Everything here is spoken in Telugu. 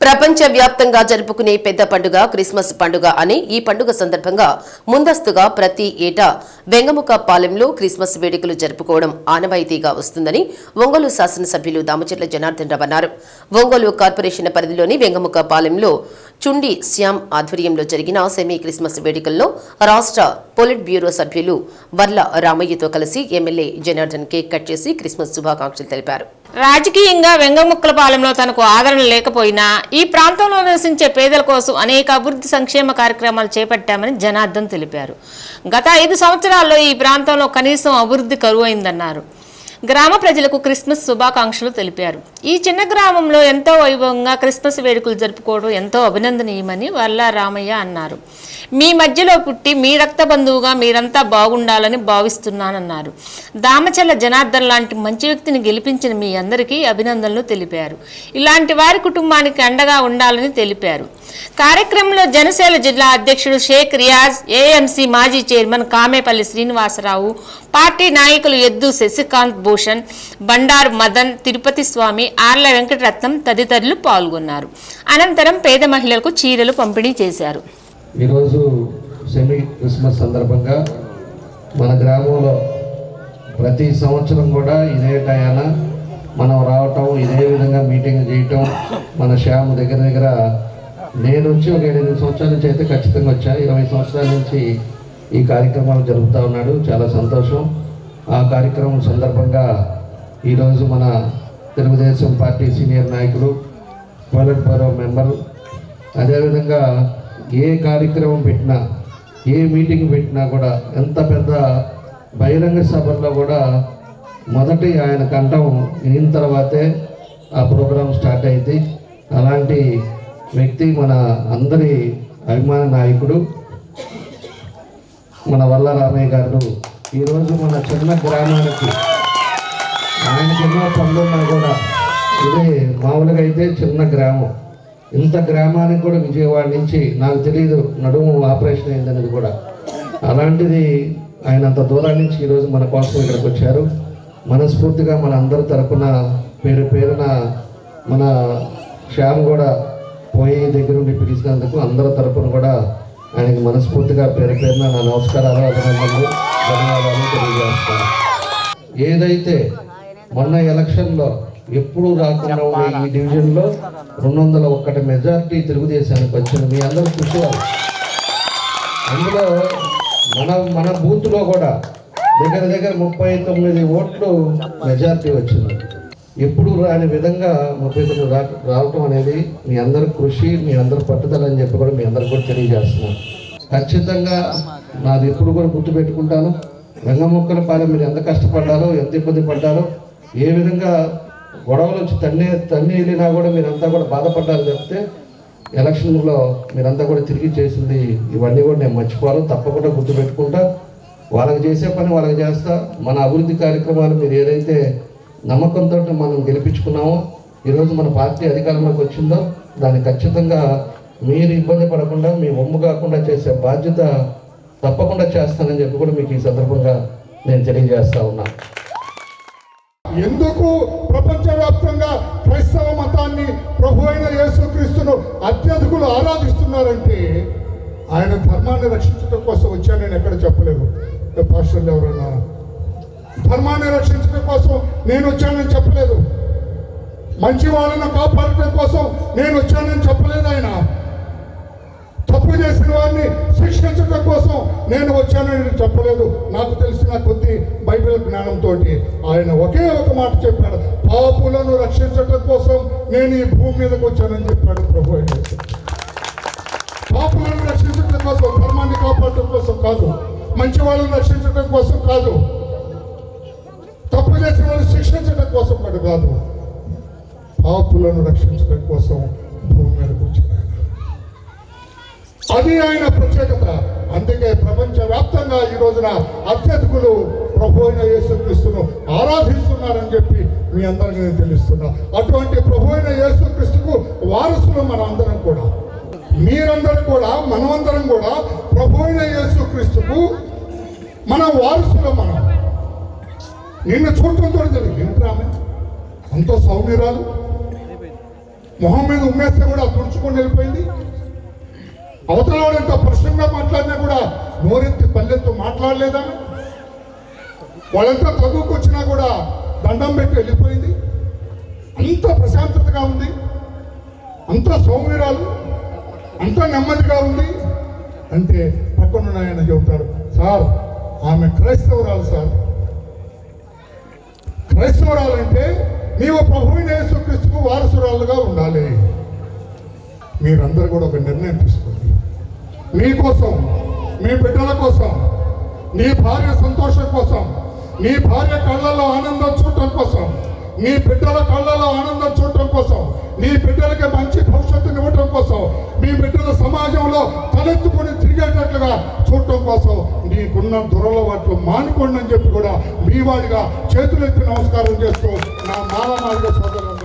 ప్రపంచ వ్యాప్తంగా జరుపుకునే పెద్ద పండుగ క్రిస్మస్ పండుగ అని ఈ పండుగ సందర్భంగా ముందస్తుగా ప్రతి ఏటా వెంగముక పాలెంలో క్రిస్మస్ వేడుకలు జరుపుకోవడం ఆనవాయితీగా వస్తుందని ఒంగోలు శాసనసభ్యులు దామచర్ల జనార్దన్ రావు అన్నారు. ఒంగోలు కార్పొరేషన్ పరిధిలోని వెంగముక పాలెంలో చుండి శ్యామ్ ఆధ్వర్యంలో జరిగిన సెమీ క్రిస్మస్ వేడుకల్లో రాష్ట్ర పొలిట్ బ్యూరో సభ్యులు వర్ల రామయ్యతో కలిసి ఎమ్మెల్యే జనార్దన్ కేక్ కట్ చేసి క్రిస్మస్ శుభాకాంక్షలు తెలిపారు. రాజకీయంగా వెంగముక్కలపాలెంలో తనకు ఆదరణ లేకపోయినా ఈ ప్రాంతంలో నివసించే పేదల కోసం అనేక అభివృద్ధి సంక్షేమ కార్యక్రమాలు చేపట్టామని జనార్దన్ తెలిపారు. గత ఐదు సంవత్సరాల్లో ఈ ప్రాంతంలో కనీసం అభివృద్ధి కరువైందన్నారు. గ్రామ ప్రజలకు క్రిస్మస్ శుభాకాంక్షలు తెలిపారు. ఈ చిన్న గ్రామంలో ఎంతో వైభవంగా క్రిస్మస్ వేడుకలు జరుపుకోవడం ఎంతో అభినందనీయమని వర్లా రామయ్య అన్నారు. మీ మధ్యలో పుట్టి మీ రక్త బంధువుగా మీరంతా బాగుండాలని భావిస్తున్నానన్నారు. దామచల్ల జనార్దన్ లాంటి మంచి వ్యక్తిని గెలిపించిన మీ అందరికీ అభినందనలు తెలిపారు. ఇలాంటి వారి కుటుంబానికి అండగా ఉండాలని తెలిపారు. కార్యక్రమంలో జనసేన జిల్లా అధ్యక్షుడు షేక్ రియాజ్ ఏఎంసీ మాజీ చైర్మన్ కామేపల్లి శ్రీనివాసరావు పార్టీ నాయకులు ఎద్దు శశికాంత్ భూషణ్ బండారు మదన్ తిరుపతి స్వామి ఆర్ల వెంకటరత్నం తదితరులు పాల్గొన్నారు. అనంతరం పేద మహిళలకు చీరలు పంపిణీ చేశారు. ఈరోజు సెమీ క్రిస్మస్ సందర్భంగా మన గ్రామంలో ప్రతి సంవత్సరం కూడా ఇదే టయాన మనం రావటం ఇదే విధంగా మీటింగ్ చేయటం మన శ్యామ్ దగ్గర దగ్గర నేను వచ్చి ఒక ఎనిమిది సంవత్సరాల నుంచి అయితే ఖచ్చితంగా వచ్చా. ఇరవై సంవత్సరాల నుంచి ఈ కార్యక్రమాలు జరుపుతూ ఉన్నాడు. చాలా సంతోషం. ఆ కార్యక్రమం సందర్భంగా ఈరోజు మన తెలుగుదేశం పార్టీ సీనియర్ నాయకులు పోలెట్ బ్యూరో మెంబరు. అదేవిధంగా ఏ కార్యక్రమం పెట్టినా ఏ మీటింగ్ పెట్టినా కూడా ఎంత పెద్ద బహిరంగ సభల్లో కూడా మొదటి ఆయన కంఠం వినిన తర్వాతే ఆ ప్రోగ్రాం స్టార్ట్ అయింది. అలాంటి వ్యక్తి మన అందరి అభిమాన నాయకుడు. మన వల్ల రామయ్య గారు ఈరోజు మన చిన్న గ్రామానికి ఆయన చిన్న పనులున్నా కూడా ఇదే మామూలుగా అయితే చిన్న గ్రామం. ఇంత గ్రామానికి కూడా విజయవాడ నుంచి నాకు తెలియదు నడుము ఆపరేషన్ అయిందనేది కూడా. అలాంటిది ఆయన అంత దూరం నుంచి ఈరోజు మన కోసం ఇక్కడికి వచ్చారు. మనస్ఫూర్తిగా మన అందరి తరపున పేరు పేరున మన శ్యామ్ కూడా పోయి దగ్గరుండి పిలిచినందుకు అందరి తరపున కూడా ఆయనకు మనస్ఫూర్తిగా పేరు పేరున నా నమస్కారాలు అభినందనలు ధన్యవాదాలు తెలియజేస్తాను ఏదైతే మొన్న ఎలక్షన్లో ఎప్పుడూ రాకుండా ఉండే ఈ డివిజన్లో రెండు వందల ఒక్కటి మెజార్టీ తెలుగుదేశానికి వచ్చింది. మీ అందరూ చూసేవారు అందులో మన మన బూత్లో కూడా దగ్గర దగ్గర ముప్పై తొమ్మిది ఓట్లు మెజార్టీ వచ్చింది. ఎప్పుడు రాని విధంగా ముప్పై తొమ్మిది రా రావటం అనేది మీ అందరి కృషి మీ అందరి పట్టుదల అని చెప్పి కూడా మీ అందరికి కూడా తెలియజేస్తున్నాను. ఖచ్చితంగా నాది ఎప్పుడు కూడా గుర్తుపెట్టుకుంటాను వెంగముక్కల పాలెం మీరు ఎంత కష్టపడ్డారో ఎంత ఇబ్బంది పడ్డారో ఏ విధంగా గొడవలు వచ్చి తన్ని తన్ని వెళ్ళినా కూడా మీరంతా కూడా బాధపడ్డారు చెప్తే ఎలక్షన్లో మీరంతా కూడా తిరిగి చేసింది ఇవన్నీ కూడా నేను మర్చిపోను. తప్పకుండా గుర్తుపెట్టుకుంటా వాళ్ళకి చేసే పని వాళ్ళకి చేస్తా. మన అభివృద్ధి కార్యక్రమాలు మీరు ఏదైతే నమ్మకంతో మనం గెలిపించుకున్నామో? ఈరోజు మన పార్టీ అధికారంలోకి వచ్చిందో దాన్ని ఖచ్చితంగా మీరు ఇబ్బంది పడకుండా మీ ఒమ్ము కాకుండా చేసే బాధ్యత తప్పకుండా చేస్తానని చెప్పి కూడా మీకు ఈ సందర్భంగా నేను తెలియజేస్తా ఉన్నాను ఎందుకు ప్రపంచవ్యాప్తంగా క్రైస్తవ మతాన్ని ప్రభు అయిన యేసుక్రీస్తును అత్యధికులు ఆరాధిస్తున్నారంటే ఆయన ధర్మాన్ని రక్షించడం కోసం వచ్చానని ఎక్కడ చెప్పలేదు. పాస్టర్లు ఎవరన్నా ధర్మాన్ని రక్షించడం కోసం నేను వచ్చానని చెప్పలేదు. మంచి వాళ్ళను కాపాడటం కోసం నేను వచ్చానని చెప్పలేదు ఆయన. తప్పు చేసిన వారిని శిక్షించడం కోసం నేను వచ్చానని చెప్పలేదు. నాకు తెలిసిన కొద్ది బైబిల్ జ్ఞానంతో ఆయన ఒకే ఒక మాట చెప్పాడు. పాపులను రక్షించడం కోసం నేను ఈ భూమి మీదకి వచ్చానని చెప్పాడు ప్రభు పాపులను రక్షించడం కోసం ధర్మాన్ని కాపాడటం కోసం కాదు. మంచి వాళ్ళని రక్షించడం కోసం కాదు. తప్పు చేసిన వాళ్ళు శిక్షించడం కోసం కూడా కాదు. పాపులను రక్షించడం కోసం భూమి మీదకి వచ్చాడు ఆయన. అది ఆయన ప్రత్యేకత. అందుకే ప్రపంచవ్యాప్తంగా ఈ రోజున అత్యధికులు ప్రభు అయిన యేసుక్రీస్తును ఆరాధిస్తున్నారని చెప్పి మీ అందరికీ నేను తెలుస్తున్నా. అటువంటి ప్రభు అయిన యేసుక్రీస్తుకు వారసులు మన అందరం కూడా. మీరందరూ కూడా మనమందరం కూడా ప్రభు అయిన యేసుక్రీస్తుకు మన వారసులు మనం. నిన్ను చూడటంతో జరిగింది. ఏంటి ఆమె? అంత సౌమ్యురాలు. మొహం మీద ఉమ్మేస్తే కూడా తుడుచుకొని వెళ్ళిపోయింది. అవతల వాడు ఎంత ప్రశ్నగా మాట్లాడినా కూడా నోరెత్తి పల్లెత్తు మాట్లాడలేదని వాళ్ళంతా చదువుకొచ్చినా కూడా దండం పెట్టి వెళ్ళిపోయింది. అంత ప్రశాంతతగా ఉంది. అంత సౌమ్యురాలు. అంత నెమ్మదిగా ఉంది. అంటే పక్కనున్న ఆయన చెబుతారు సార్ ఆమె క్రైస్తవురాలు సార్. క్రైస్తవరాలంటే నీవు ప్రభువైన యేసుక్రీస్తుకు వారసురాలుగా ఉండాలి. మీరందరూ కూడా ఒక నిర్ణయం తీసుకోండి. మీకోసం మీ బిడ్డల కోసం నీ భార్య సంతోషం కోసం నీ భార్య కళ్ళల్లో ఆనందం చూడటం కోసం నీ బిడ్డల కళ్ళలో ఆనందం చూడటం కోసం నీ బిడ్డలకి మంచి భవిష్యత్తుని ఇవ్వటం కోసం మీ బిడ్డల సమాజంలో తలెత్తుకొని తిరిగేటట్లుగా చూడటం కోసం నీకున్న దురలవాట్లు మానుకోండి అని చెప్పి కూడా మీ వాడిగా చేతులెత్తి నమస్కారం చేస్తూ నా మాలమాలిక సోదరులు